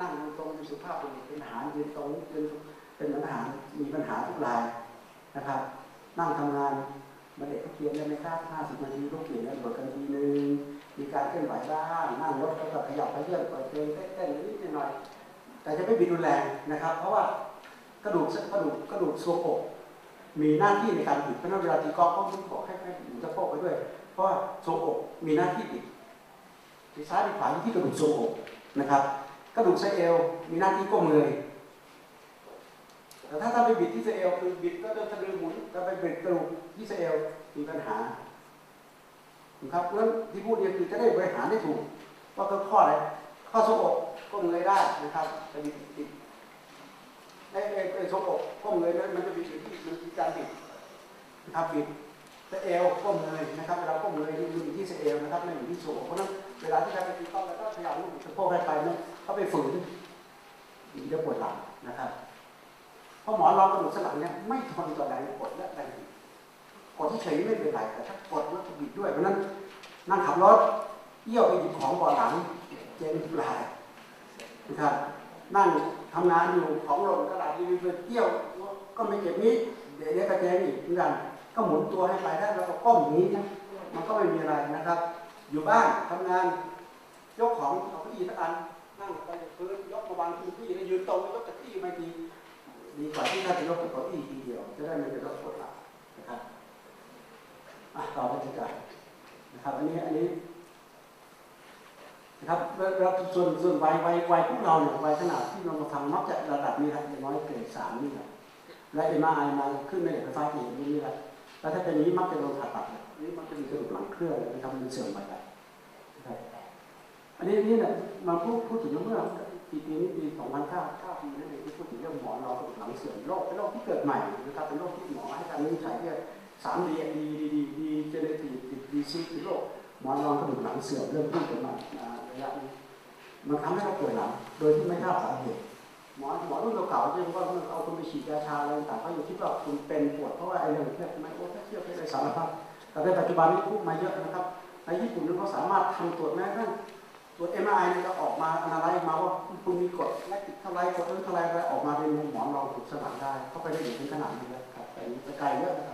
นั่งตรงๆสุภาพบุรุษเป็นหารยืนตรงเป็นเป็นทหารมีปัญหาทุกรายนะครับ นั่งทำงานมาเด็กเขาเขียนได้ไหมครับ50นาทีลูกเปลี่ยนกันบทกันทีนึงมีการเคลื่อนไหวบ้างนั่งรถแล้วก็ขยับไปเรื่อยปล่อยเพลงเต้นนิดหน่อย แต่จะไม่บิดรุนแรงนะครับ เพราะว่ากระดูกกระดูกกระดูกทรวงอกมีหน้าที่ในการบิดเพราะนั้นเวลาตีกอล์ฟก็ต้องบอกให้ให้หมุนสะโพกไปด้วย เพราะว่าทรวงอกมีหน้าที่บิดที่ซ้ายที่ขวาที่กระดูกทรวงอกนะครับ กระดูกไซเอลมีหน้าที่ก้มเงยแต่ถ้าถ้าไปบิดที่ไซเอลคือบิดก็เดินสะดือหมุนถ้าไปบิดกระดูกที่ไซเอลมีปัญหานะครับเพราะที่พูดเนี่ยคือจะได้บริหารได้ถูกว่าก็ข้ออะไรข้อทรงอกก้มเงยได้นะครับจะบิดบิดไอ้ไอ้ไอ้ทรงอกก้มเงยนั้นมันจะบิดอยู่ที่มันมีการบิดนะครับบิดไซเอลก้มเงยนะครับเวลาก้มเงยอยู่ที่ไซเอลนะครับไม่อยู่ที่ทรวงอกเพราะนั้นเวลาที่เราไปตีกอล์ฟแล้วก็พยายามลูกสะโพกให้ไปเนี่ย เขาไปฝืนมันจะปวดหลังนะครับเพราะหมอรองกระดูกสันหลังเนี่ยไม่ทนต่อแรงกดและแรงกดที่เฉยไม่เป็นไรแต่ถ้ากดแล้วจะบิดด้วยเพราะนั้นนั่งขับรถเยี่ยวไปหยิบของก่อนหลังเจนทุกรายนะครับนั่งทำงานอยู่ของหล่นกระดาษรีวิวไปเยี่ยวก็ไม่เก็บนี้เดี๋ยวเนี้ก็เจงอีกเหมือนกันก็หมุนตัวให้ไปได้แล้วก็ก้มอย่างนี้นะมันก็ไม่มีอะไรนะครับ อยู่บ้านทำงานยกของเอาเก้าอี้สักอัน นั่งไปพื้นยกมาวางที่เก้าอี้แล้วยืนตรงยกจากเก้าอี้ไม่ดีดีกว่าที่ถ้าจะยกจากเก้าอี้ทีเดียว จะได้ไม่เป็นรถปวดหลังนะครับอะต่อไปดีกว่านะครับ อันนี้อันนี้นะครับแล้วส่วนส่วนวัยวัยวัยพวกเราเนี่ยวัยขนาดที่เรามาทำมักจะระดับนี้ครับอย่างน้อยเกรดสามนี่แหละและเอ็มไอมาขึ้นในไฟฟ้าอีกนี่แหละแล้วถ้าเป็นนี้มักจะโดนผ่าตัดเนี่ยนี่มันจะมีกระดูกหลังเคลื่อนนะครับมันเสื่อมไปได้น อันนี้นี่เนี่ยมาพูดพูดถึงเมื่อปีปีนี้ปี2009 9ปีนั่นเองที่พูดถึงเรื่องหมอนรองกระดูกหลังเสื่อมโรคเป็นโรคที่เกิดใหม่นะครับเป็นโรคที่หมอให้การวินิจฉัยเนี่ยสามดีดีดีดีดีเจเนติกดีซีคือโรคหมอนรองกระดูกหลังเสื่อมเริ่มพูดกันมาระยะนี้มันทำให้เราปวดหลังโดยที่ไม่ทราบสาเหตุหมอหมอรุ่นเก่าๆที่ว่ามันเอาคุณไปฉีดยาชาอะไรต่างๆเขาอยู่ที่ว่าคุณเป็นปวดเพราะว่าไอ้เรื่องแค่ไมโครแคเซียมอะไรสารพัดแต่ในปัจจุบันนี้พูดมาเยอะนะครับในญี่ปุ่นเขาสามารถทำตรวจแม้กระทั่ง ตรวจ MRI นี่ก็ออกมาอะไรมาว่าคุณมีกฎแลกติดเท่าไรกฎนั้นเท่าไรอะไรออกมาเป็นหมอนรองถูกสลักได้ เข้าไปได้ถึงขนาดนี้แล้วครับแต่นี้จะไกลเยอะนะครับ